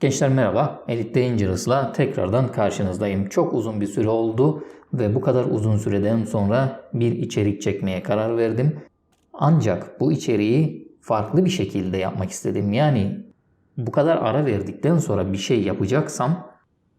Gençler merhaba. Elite Dangerous'la tekrardan karşınızdayım. Çok uzun bir süre oldu ve bu kadar uzun süreden sonra bir içerik çekmeye karar verdim. Ancak bu içeriği farklı bir şekilde yapmak istedim. Yani bu kadar ara verdikten sonra bir şey yapacaksam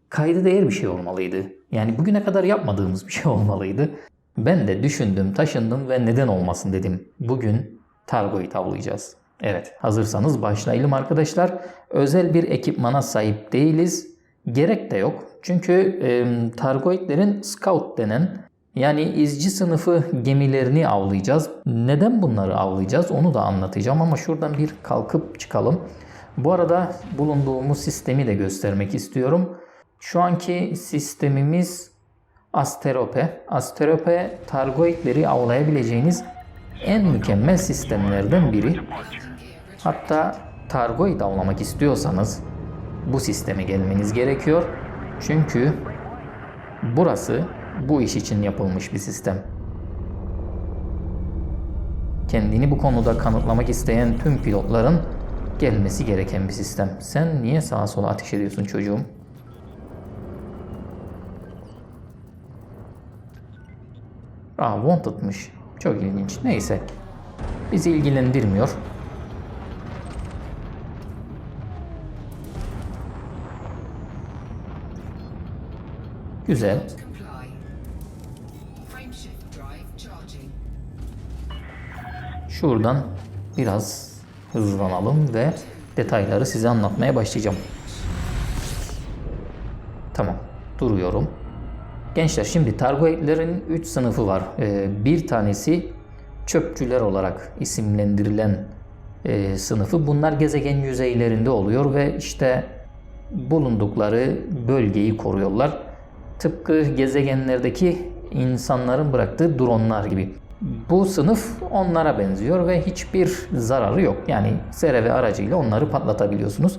kayda değer bir şey olmalıydı. Yani bugüne kadar yapmadığımız bir şey olmalıydı. Ben de düşündüm, taşındım ve neden olmasın dedim. Bugün Targo'yu tavlayacağız. Evet, hazırsanız başlayalım arkadaşlar. Özel bir ekipmana sahip değiliz. Gerek de yok. Çünkü e, Targoidlerin Scout denen yani izci sınıfı gemilerini avlayacağız. Neden bunları avlayacağız onu da anlatacağım ama şuradan bir kalkıp çıkalım. Bu arada bulunduğumuz sistemi de göstermek istiyorum. Şu anki sistemimiz Asterope. Asterope Targoidleri avlayabileceğiniz en mükemmel sistemlerden biri. Hatta Targoid avlamak istiyorsanız bu sisteme gelmeniz gerekiyor. Çünkü burası bu iş için yapılmış bir sistem. Kendini bu konuda kanıtlamak isteyen tüm pilotların gelmesi gereken bir sistem. Sen niye sağa sola ateş ediyorsun çocuğum? Aa Wanted'mış. Çok ilginç. Neyse. Bizi ilgilendirmiyor. Güzel. Şuradan biraz hızlanalım ve detayları size anlatmaya başlayacağım. Tamam. Duruyorum. Gençler şimdi Targoidlerin 3 sınıfı var. Ee, bir tanesi çöpçüler olarak isimlendirilen e, sınıfı. Bunlar gezegen yüzeylerinde oluyor ve işte bulundukları bölgeyi koruyorlar. Tıpkı gezegenlerdeki insanların bıraktığı dronlar gibi. Bu sınıf onlara benziyor ve hiçbir zararı yok. Yani SRV aracıyla onları patlatabiliyorsunuz.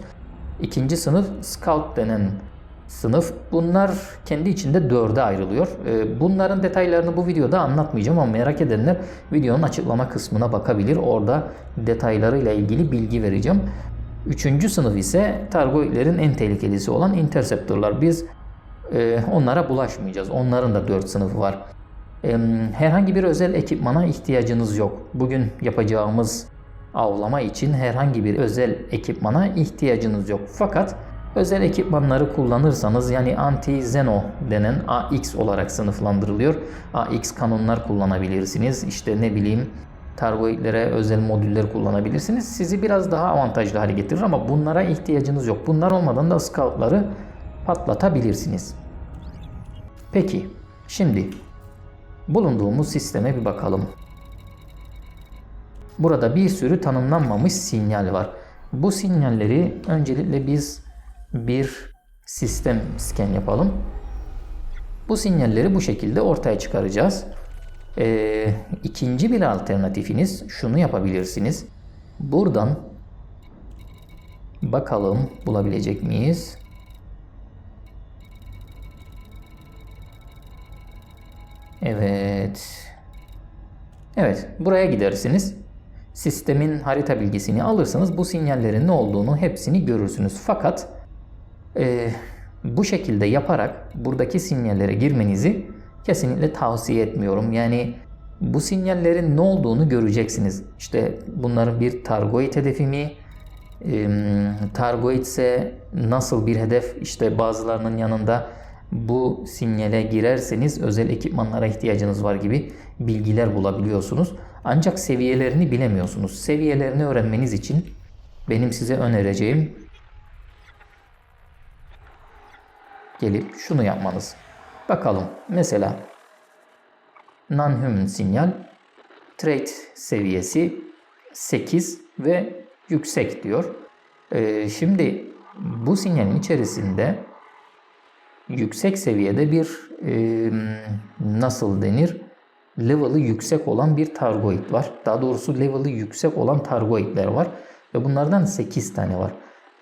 İkinci sınıf Scout denen sınıf. Bunlar kendi içinde dörde ayrılıyor. Ee, Bunların detaylarını bu videoda anlatmayacağım ama merak edenler videonun açıklama kısmına bakabilir. Orada detaylarıyla ilgili bilgi vereceğim. Üçüncü sınıf ise Targoidlerin en tehlikelisi olan Interceptor'lar. Biz e, onlara bulaşmayacağız. Onların da dört sınıfı var. E, herhangi bir özel ekipmana ihtiyacınız yok. Bugün yapacağımız avlama için herhangi bir özel ekipmana ihtiyacınız yok. Fakat özel ekipmanları kullanırsanız yani anti-Zeno denen AX olarak sınıflandırılıyor. AX kanonlar kullanabilirsiniz. İşte ne bileyim Targoidlere özel modüller kullanabilirsiniz. Sizi biraz daha avantajlı hale getirir ama bunlara ihtiyacınız yok. Bunlar olmadan da scoutları patlatabilirsiniz. Peki, şimdi bulunduğumuz sisteme bir bakalım. Burada bir sürü tanımlanmamış sinyal var. Bu sinyalleri öncelikle biz bir sistem scan yapalım. Bu sinyalleri bu şekilde ortaya çıkaracağız. Ee, ikinci bir alternatifiniz şunu yapabilirsiniz. Buradan bakalım bulabilecek miyiz? Evet. Evet, buraya gidersiniz. Sistemin harita bilgisini alırsanız bu sinyallerin ne olduğunu hepsini görürsünüz. Fakat e, bu şekilde yaparak buradaki sinyallere girmenizi kesinlikle tavsiye etmiyorum. Yani bu sinyallerin ne olduğunu göreceksiniz. İşte bunların bir targoid hedefi mi? E, targoid ise nasıl bir hedef? İşte bazılarının yanında bu sinyale girerseniz özel ekipmanlara ihtiyacınız var gibi bilgiler bulabiliyorsunuz. Ancak seviyelerini bilemiyorsunuz. Seviyelerini öğrenmeniz için benim size önereceğim gelip şunu yapmanız. Bakalım mesela non-human sinyal trait seviyesi 8 ve yüksek diyor. Ee, şimdi bu sinyalin içerisinde yüksek seviyede bir e, nasıl denir level'ı yüksek olan bir targoid var. Daha doğrusu level'ı yüksek olan targoidler var ve bunlardan 8 tane var.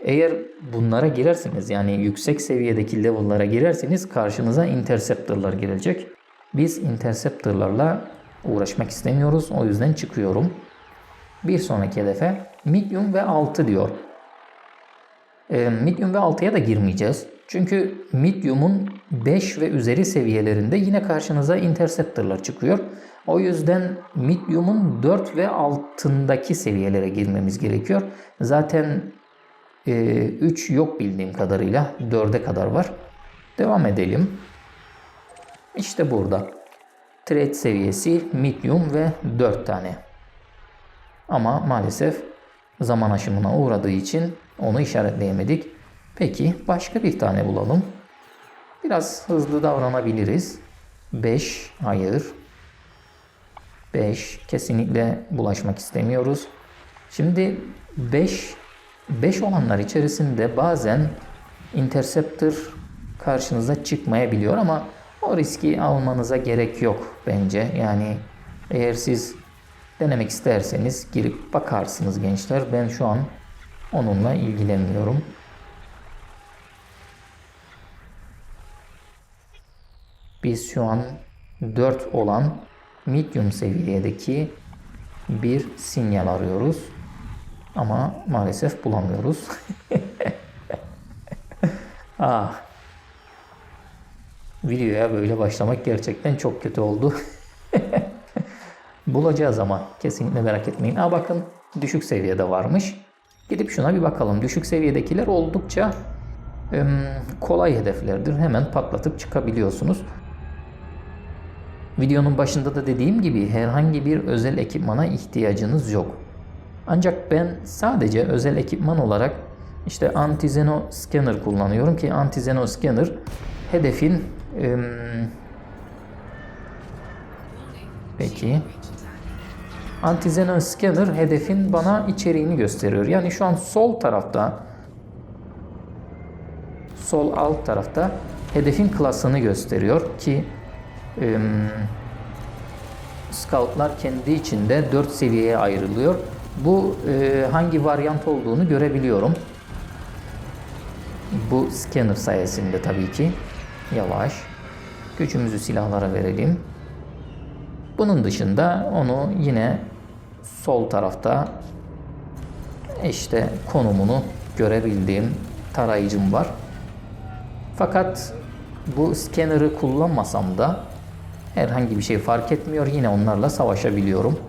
Eğer bunlara girerseniz yani yüksek seviyedeki level'lara girerseniz karşınıza interceptor'lar gelecek. Biz interceptor'larla uğraşmak istemiyoruz. O yüzden çıkıyorum. Bir sonraki hedefe medium ve 6 diyor. Medium ve 6'ya da girmeyeceğiz. Çünkü medium'un 5 ve üzeri seviyelerinde yine karşınıza interceptor'lar çıkıyor. O yüzden medium'un 4 ve altındaki seviyelere girmemiz gerekiyor. Zaten 3 yok bildiğim kadarıyla 4'e kadar var. Devam edelim. İşte burada. Trade seviyesi medium ve 4 tane. Ama maalesef zaman aşımına uğradığı için onu işaretleyemedik. Peki başka bir tane bulalım. Biraz hızlı davranabiliriz. 5 hayır. 5 kesinlikle bulaşmak istemiyoruz. Şimdi 5 5 olanlar içerisinde bazen interceptor karşınıza çıkmayabiliyor ama o riski almanıza gerek yok bence. Yani eğer siz denemek isterseniz girip bakarsınız gençler. Ben şu an onunla ilgilenmiyorum. Biz şu an 4 olan medium seviyedeki bir sinyal arıyoruz. Ama maalesef bulamıyoruz. ah. Videoya böyle başlamak gerçekten çok kötü oldu. Bulacağız ama kesinlikle merak etmeyin. Aa bakın düşük seviyede varmış. Gidip şuna bir bakalım. Düşük seviyedekiler oldukça kolay hedeflerdir. Hemen patlatıp çıkabiliyorsunuz. Videonun başında da dediğim gibi herhangi bir özel ekipmana ihtiyacınız yok. Ancak ben sadece özel ekipman olarak işte anti-Zeno scanner kullanıyorum ki anti-Zeno scanner hedefin ım, peki anti-Xenon scanner hedefin bana içeriğini gösteriyor. Yani şu an sol tarafta sol alt tarafta hedefin klasını gösteriyor ki ım, scoutlar kendi içinde 4 seviyeye ayrılıyor. Bu e, hangi varyant olduğunu görebiliyorum. Bu scanner sayesinde tabii ki. Yavaş. Gücümüzü silahlara verelim. Bunun dışında onu yine sol tarafta işte konumunu görebildiğim tarayıcım var. Fakat bu scanner'ı kullanmasam da herhangi bir şey fark etmiyor. Yine onlarla savaşabiliyorum.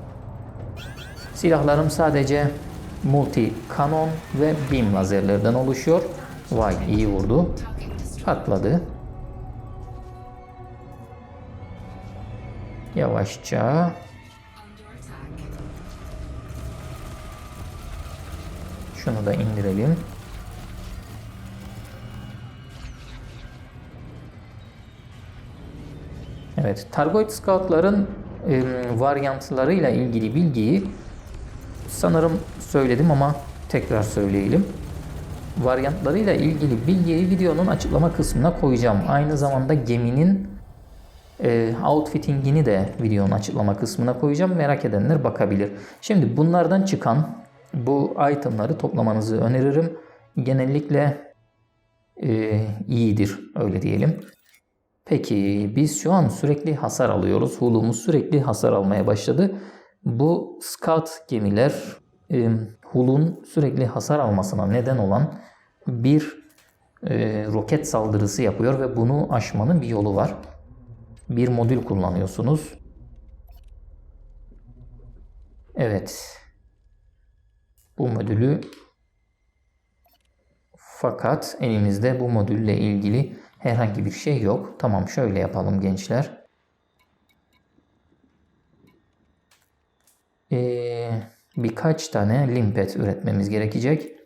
Silahlarım sadece multi kanon ve beam lazerlerden oluşuyor. Vay iyi vurdu. Patladı. Yavaşça. Şunu da indirelim. Evet, Targoid Scout'ların e, varyantlarıyla ilgili bilgiyi sanırım söyledim ama tekrar söyleyelim. Varyantlarıyla ilgili bilgiyi videonun açıklama kısmına koyacağım. Aynı zamanda geminin e, outfittingini de videonun açıklama kısmına koyacağım. Merak edenler bakabilir. Şimdi bunlardan çıkan bu itemları toplamanızı öneririm. Genellikle e, iyidir öyle diyelim. Peki biz şu an sürekli hasar alıyoruz. Hulumuz sürekli hasar almaya başladı. Bu scout gemiler e, Hul'un sürekli hasar almasına neden olan bir e, roket saldırısı yapıyor ve bunu aşmanın bir yolu var. Bir modül kullanıyorsunuz. Evet. Bu modülü fakat elimizde bu modülle ilgili herhangi bir şey yok. Tamam şöyle yapalım gençler. Ee, birkaç tane limpet üretmemiz gerekecek.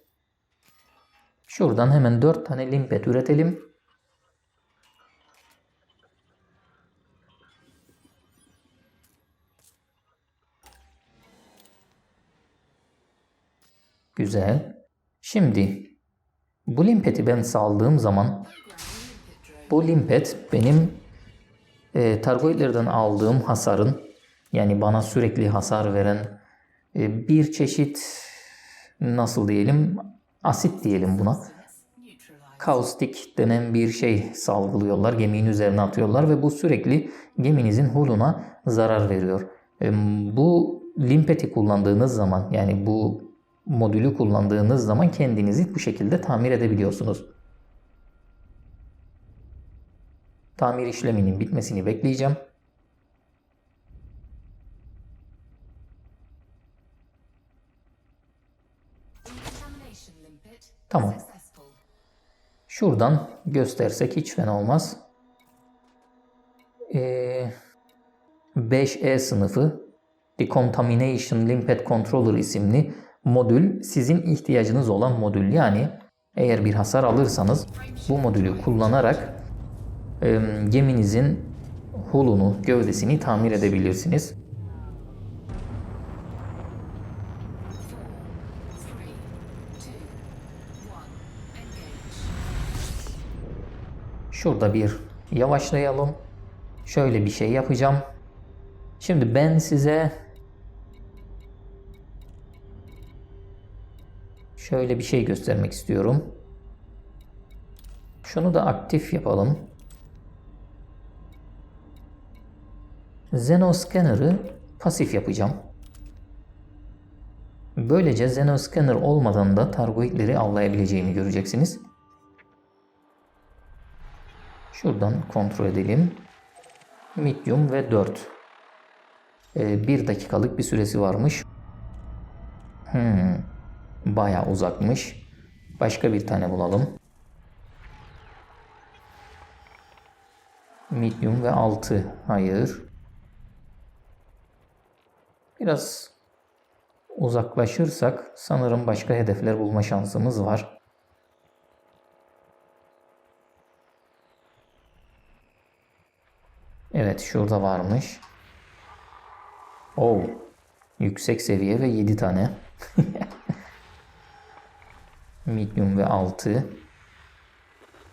Şuradan hemen 4 tane limpet üretelim. Güzel. Şimdi bu limpeti ben saldığım zaman bu limpet benim e, targoidlerden aldığım hasarın yani bana sürekli hasar veren e, bir çeşit nasıl diyelim asit diyelim buna. Kaustik denen bir şey salgılıyorlar. Geminin üzerine atıyorlar ve bu sürekli geminizin huluna zarar veriyor. E, bu limpeti kullandığınız zaman yani bu modülü kullandığınız zaman kendinizi bu şekilde tamir edebiliyorsunuz. Tamir işleminin bitmesini bekleyeceğim. Tamam. Şuradan göstersek hiç fena olmaz. Ee, 5E sınıfı Decontamination Limpet Controller isimli modül sizin ihtiyacınız olan modül. Yani eğer bir hasar alırsanız bu modülü kullanarak geminizin hulunu, gövdesini tamir edebilirsiniz. Şurada bir yavaşlayalım. Şöyle bir şey yapacağım. Şimdi ben size şöyle bir şey göstermek istiyorum. Şunu da aktif yapalım. Xenoscanner'ı pasif yapacağım. Böylece Xenoscanner olmadan da targoidleri avlayabileceğimi göreceksiniz. Şuradan kontrol edelim. Medium ve 4. Ee, dakikalık bir süresi varmış. Hmm, bayağı uzakmış. Başka bir tane bulalım. Medium ve 6. Hayır. Biraz uzaklaşırsak sanırım başka hedefler bulma şansımız var. Evet şurada varmış. Oh. Yüksek seviye ve 7 tane. Medium ve 6.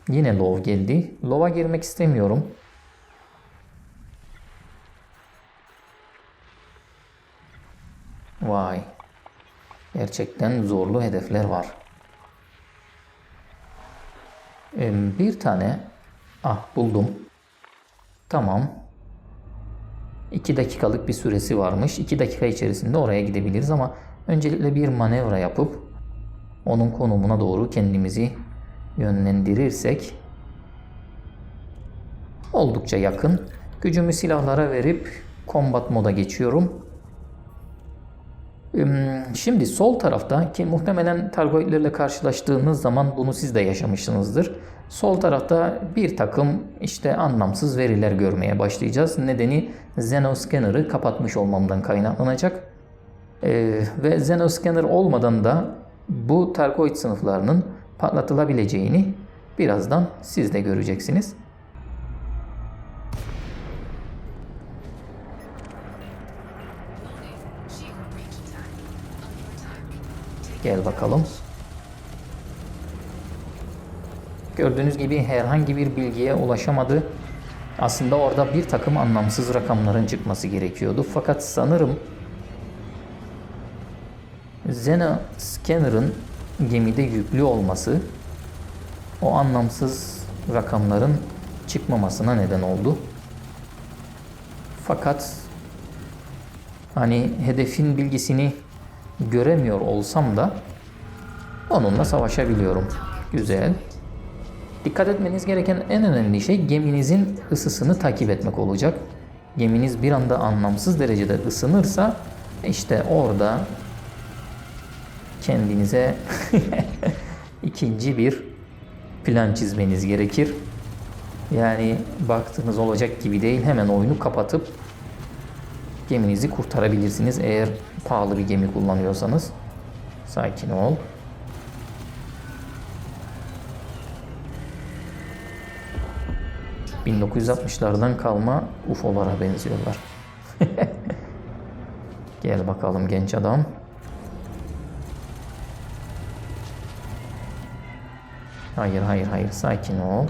Yine low geldi. Low'a girmek istemiyorum. Vay. Gerçekten zorlu hedefler var. Bir tane ah buldum. Tamam. 2 dakikalık bir süresi varmış. 2 dakika içerisinde oraya gidebiliriz ama öncelikle bir manevra yapıp onun konumuna doğru kendimizi yönlendirirsek oldukça yakın. Gücümü silahlara verip combat moda geçiyorum. Şimdi sol tarafta ki muhtemelen targoidlerle karşılaştığınız zaman bunu siz de yaşamışsınızdır. Sol tarafta bir takım işte anlamsız veriler görmeye başlayacağız. Nedeni Xenoscanner'ı kapatmış olmamdan kaynaklanacak. Ee, ve Xenoscanner olmadan da bu targoid sınıflarının patlatılabileceğini birazdan siz de göreceksiniz. Gel bakalım. Gördüğünüz gibi herhangi bir bilgiye ulaşamadı. Aslında orada bir takım anlamsız rakamların çıkması gerekiyordu. Fakat sanırım Zena Scanner'ın gemide yüklü olması o anlamsız rakamların çıkmamasına neden oldu. Fakat hani hedefin bilgisini göremiyor olsam da onunla savaşabiliyorum. Güzel. Dikkat etmeniz gereken en önemli şey geminizin ısısını takip etmek olacak. Geminiz bir anda anlamsız derecede ısınırsa işte orada kendinize ikinci bir plan çizmeniz gerekir. Yani baktığınız olacak gibi değil hemen oyunu kapatıp geminizi kurtarabilirsiniz eğer pahalı bir gemi kullanıyorsanız. Sakin ol. ...1960'lardan kalma UFO'lara benziyorlar. Gel bakalım genç adam. Hayır hayır hayır sakin ol.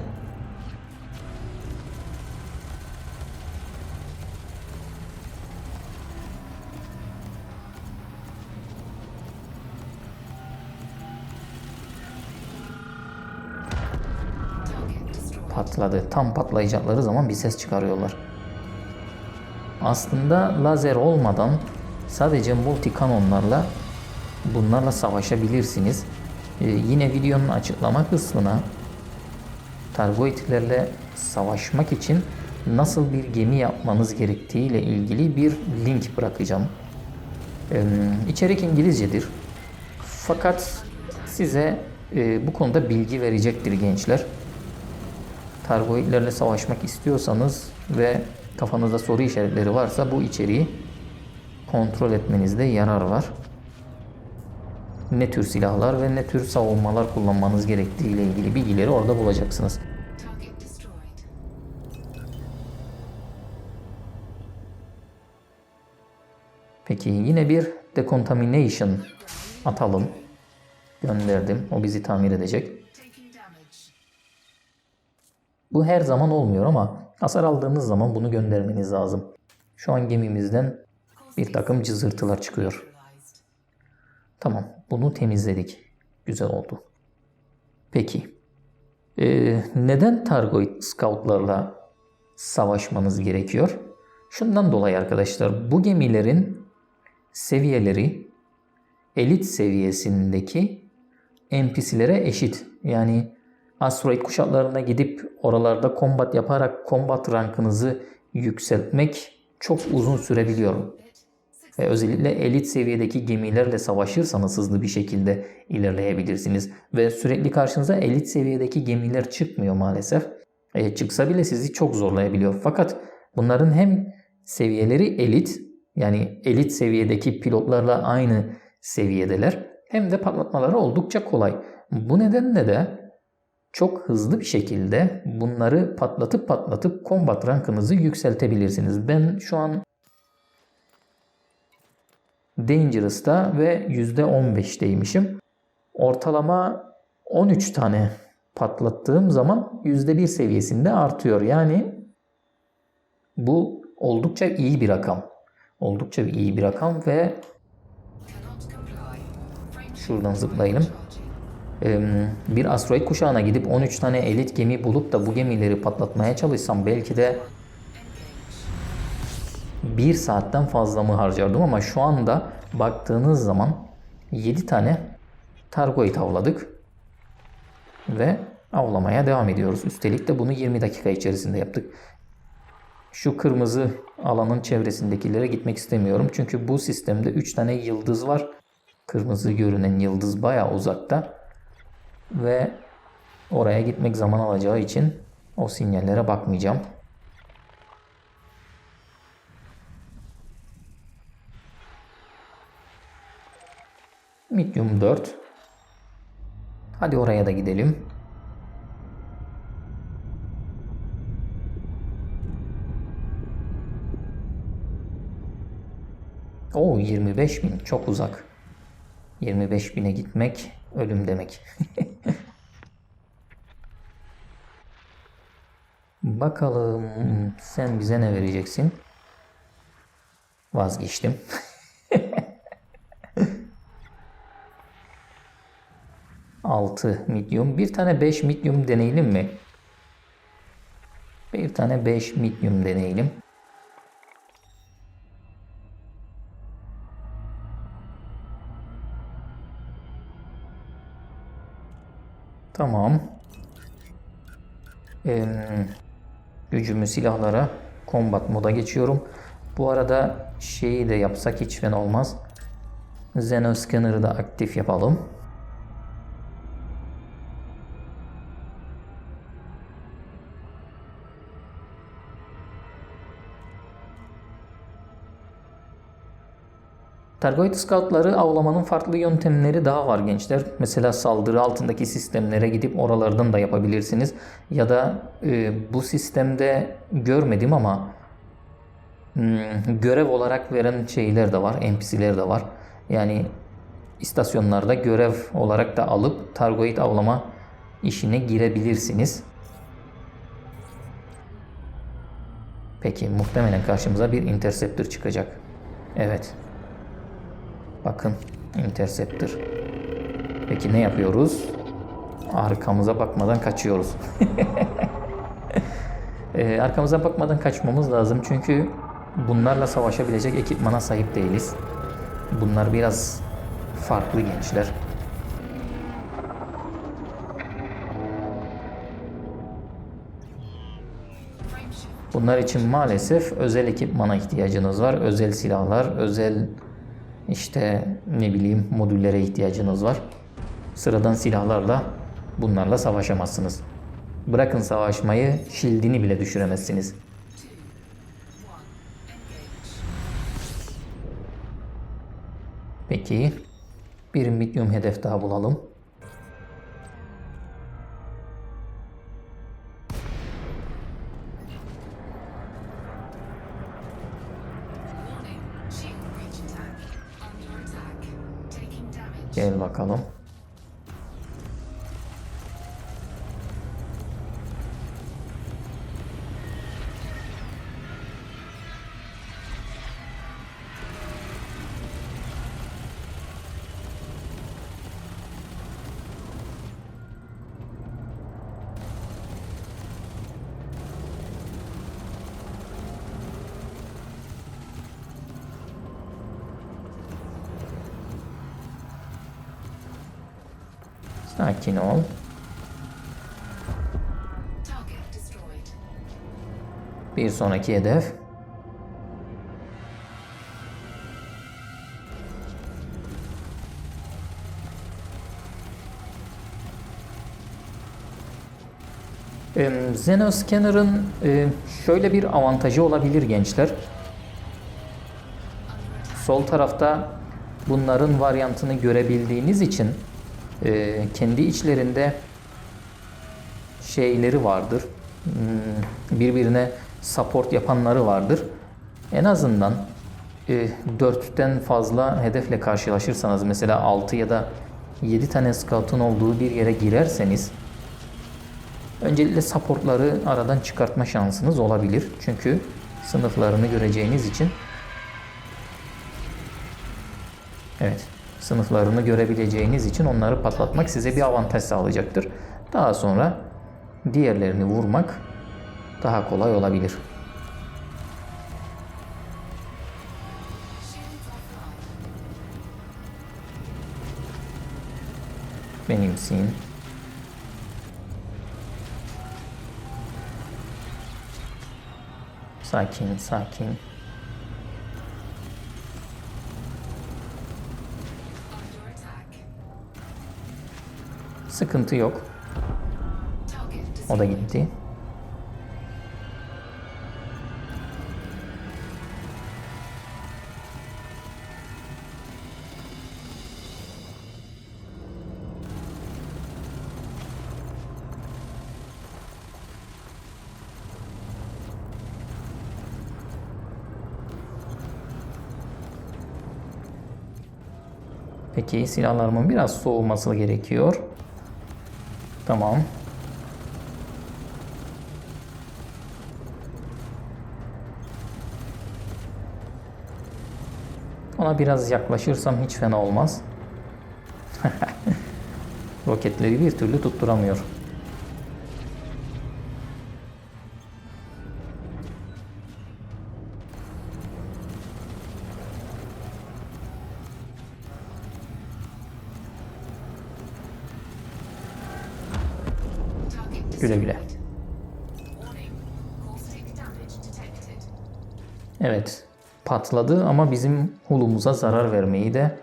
Patladı. Tam patlayacakları zaman bir ses çıkarıyorlar. Aslında lazer olmadan sadece multi kanonlarla bunlarla savaşabilirsiniz. Ee, yine videonun açıklama kısmına Targoidlerle savaşmak için nasıl bir gemi yapmanız gerektiği ile ilgili bir link bırakacağım. Ee, İçerik İngilizcedir. Fakat size e, bu konuda bilgi verecektir gençler. Targoidlerle savaşmak istiyorsanız ve kafanızda soru işaretleri varsa bu içeriği kontrol etmenizde yarar var. Ne tür silahlar ve ne tür savunmalar kullanmanız gerektiği ile ilgili bilgileri orada bulacaksınız. Peki yine bir decontamination atalım. Gönderdim. O bizi tamir edecek. Bu her zaman olmuyor ama hasar aldığınız zaman bunu göndermeniz lazım. Şu an gemimizden bir takım cızırtılar çıkıyor. Tamam, bunu temizledik. Güzel oldu. Peki, ee, neden Targoid Scout'larla savaşmanız gerekiyor? Şundan dolayı arkadaşlar, bu gemilerin seviyeleri elit seviyesindeki NPC'lere eşit. Yani asteroid kuşaklarına gidip oralarda combat yaparak combat rankınızı yükseltmek çok uzun sürebiliyor. Ve özellikle elit seviyedeki gemilerle savaşırsanız hızlı bir şekilde ilerleyebilirsiniz. Ve sürekli karşınıza elit seviyedeki gemiler çıkmıyor maalesef. E, çıksa bile sizi çok zorlayabiliyor. Fakat bunların hem seviyeleri elit yani elit seviyedeki pilotlarla aynı seviyedeler hem de patlatmaları oldukça kolay. Bu nedenle de çok hızlı bir şekilde bunları patlatıp patlatıp combat rankınızı yükseltebilirsiniz. Ben şu an Dangerous'ta ve %15'teymişim. Ortalama 13 tane patlattığım zaman %1 seviyesinde artıyor. Yani bu oldukça iyi bir rakam. Oldukça iyi bir rakam ve şuradan zıplayalım. Bir asteroid kuşağına gidip 13 tane elit gemi bulup da bu gemileri patlatmaya çalışsam belki de bir saatten fazla mı harcardım ama şu anda baktığınız zaman 7 tane targoid avladık ve avlamaya devam ediyoruz. Üstelik de bunu 20 dakika içerisinde yaptık. Şu kırmızı alanın çevresindekilere gitmek istemiyorum. Çünkü bu sistemde 3 tane yıldız var. Kırmızı görünen yıldız bayağı uzakta. Ve oraya gitmek zaman alacağı için o sinyallere bakmayacağım. Medium 4. Hadi oraya da gidelim. O 25 bin çok uzak. 25 bine gitmek ölüm demek. Bakalım sen bize ne vereceksin? Vazgeçtim. Altı medium. Bir tane 5 medium deneyelim mi? Bir tane 5 medium deneyelim. Tamam. Ee, gücümü silahlara combat moda geçiyorum. Bu arada şeyi de yapsak hiç fena olmaz. Xenoscanner'ı da aktif yapalım. Targoid Scout'ları avlamanın farklı yöntemleri daha var gençler. Mesela saldırı altındaki sistemlere gidip oralardan da yapabilirsiniz. Ya da e, bu sistemde görmedim ama hmm, görev olarak veren şeyler de var, NPC'ler de var. Yani istasyonlarda görev olarak da alıp Targoid avlama işine girebilirsiniz. Peki muhtemelen karşımıza bir Interceptor çıkacak. Evet. Bakın Interceptor. Peki ne yapıyoruz? Arkamıza bakmadan kaçıyoruz. Ee, arkamıza bakmadan kaçmamız lazım çünkü bunlarla savaşabilecek ekipmana sahip değiliz. Bunlar biraz farklı gençler. Bunlar için maalesef özel ekipmana ihtiyacınız var. Özel silahlar, özel işte ne bileyim modüllere ihtiyacınız var. Sıradan silahlarla bunlarla savaşamazsınız. Bırakın savaşmayı, şildini bile düşüremezsiniz. Peki bir medium hedef daha bulalım. Tá calão. Sakin ol. Bir sonraki hedef. Em, Xenoscanner'ın e, şöyle bir avantajı olabilir gençler. Sol tarafta bunların varyantını görebildiğiniz için e, kendi içlerinde şeyleri vardır. Hmm, Birbirine support yapanları vardır. En azından e, 4'ten fazla hedefle karşılaşırsanız mesela 6 ya da 7 tane scout'un olduğu bir yere girerseniz öncelikle supportları aradan çıkartma şansınız olabilir. Çünkü sınıflarını göreceğiniz için Evet. Sınıflarını görebileceğiniz için onları patlatmak size bir avantaj sağlayacaktır. Daha sonra diğerlerini vurmak daha kolay olabilir. Benimsin. Sakin, sakin. Sıkıntı yok. O da gitti. Peki silahlarımın biraz soğuması gerekiyor. Tamam. Ona biraz yaklaşırsam hiç fena olmaz. Roketleri bir türlü tutturamıyor. Güle güle. Evet, patladı ama bizim hulumuza zarar vermeyi de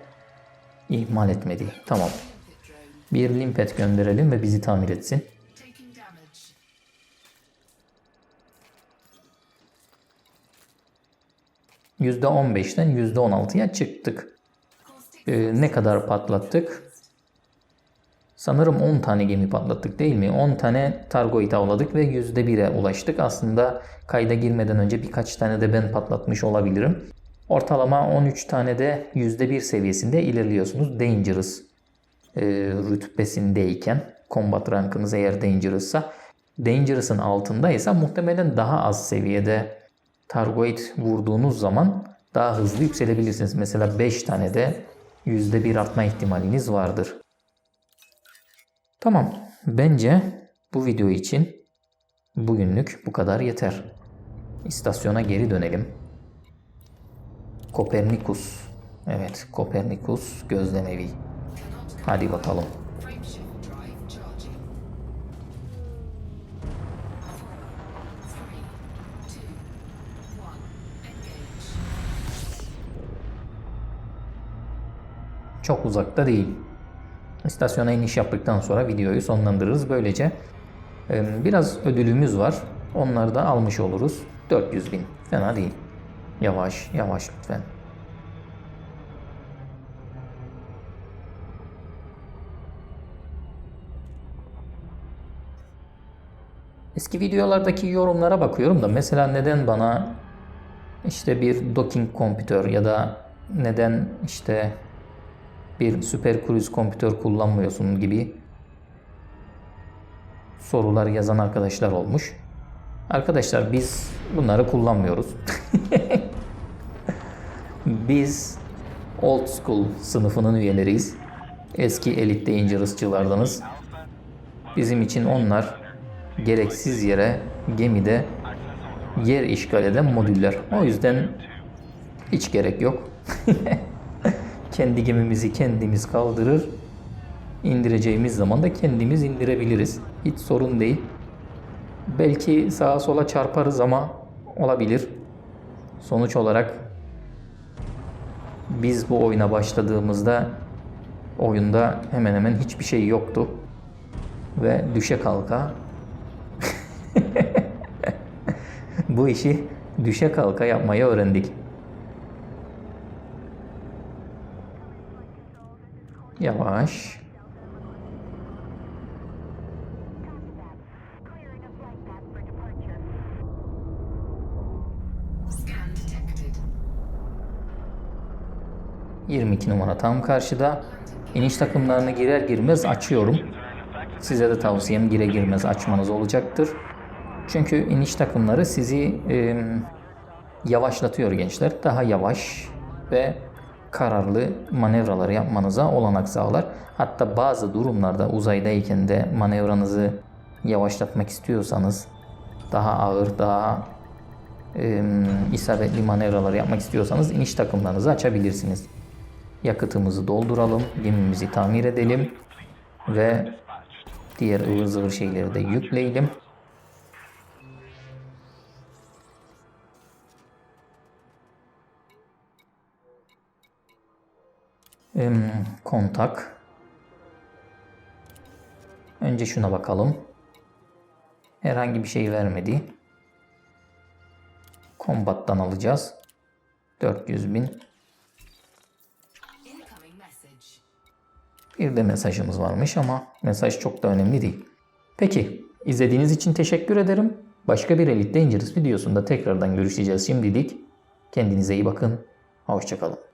ihmal etmedi. Tamam. Bir limpet gönderelim ve bizi tamir etsin. Taking damage. %15'ten %16'ya çıktık. Ee, ne kadar patlattık? Sanırım 10 tane gemi patlattık değil mi? 10 tane Targoid avladık ve %1'e ulaştık. Aslında kayda girmeden önce birkaç tane de ben patlatmış olabilirim. Ortalama 13 tane de %1 seviyesinde ilerliyorsunuz. Dangerous e, rütbesindeyken combat rankınız eğer Dangerous'sa Dangerous'ın altındaysa muhtemelen daha az seviyede Targoid vurduğunuz zaman daha hızlı yükselebilirsiniz. Mesela 5 tane de %1 artma ihtimaliniz vardır. Tamam. Bence bu video için bugünlük bu kadar yeter. İstasyona geri dönelim. Kopernikus Evet, Kopernikus gözlemevi. Hadi bakalım. Çok uzakta değil. İstasyona iniş yaptıktan sonra videoyu sonlandırırız. Böylece e, biraz ödülümüz var. Onları da almış oluruz. 400 bin. Fena değil. Yavaş, yavaş lütfen. Eski videolardaki yorumlara bakıyorum da mesela neden bana işte bir docking kompütör ya da neden işte bir süper cruise kompütör kullanmıyorsun gibi sorular yazan arkadaşlar olmuş. Arkadaşlar biz bunları kullanmıyoruz. biz old school sınıfının üyeleriyiz. Eski Elite Dangerous'çılardanız. Bizim için onlar gereksiz yere gemide yer işgal eden modüller. O yüzden hiç gerek yok. Kendi gemimizi kendimiz kaldırır. indireceğimiz zaman da kendimiz indirebiliriz. Hiç sorun değil. Belki sağa sola çarparız ama olabilir. Sonuç olarak biz bu oyuna başladığımızda oyunda hemen hemen hiçbir şey yoktu. Ve düşe kalka bu işi düşe kalka yapmayı öğrendik. Yavaş. Detected. 22 numara tam karşıda. İniş takımlarını girer girmez açıyorum. Size de tavsiyem gire girmez açmanız olacaktır. Çünkü iniş takımları sizi e, yavaşlatıyor gençler. Daha yavaş ve kararlı manevraları yapmanıza olanak sağlar. Hatta bazı durumlarda uzaydayken de manevranızı yavaşlatmak istiyorsanız daha ağır, daha e, isabetli manevralar yapmak istiyorsanız iniş takımlarınızı açabilirsiniz. Yakıtımızı dolduralım, gemimizi tamir edelim ve diğer ıvır zıvır şeyleri de yükleyelim. Em, kontak. Önce şuna bakalım. Herhangi bir şey vermedi. Kombattan alacağız. 400 bin. Bir de mesajımız varmış ama mesaj çok da önemli değil. Peki, izlediğiniz için teşekkür ederim. Başka bir Elite Dangerous videosunda tekrardan görüşeceğiz şimdilik. Kendinize iyi bakın. Hoşçakalın.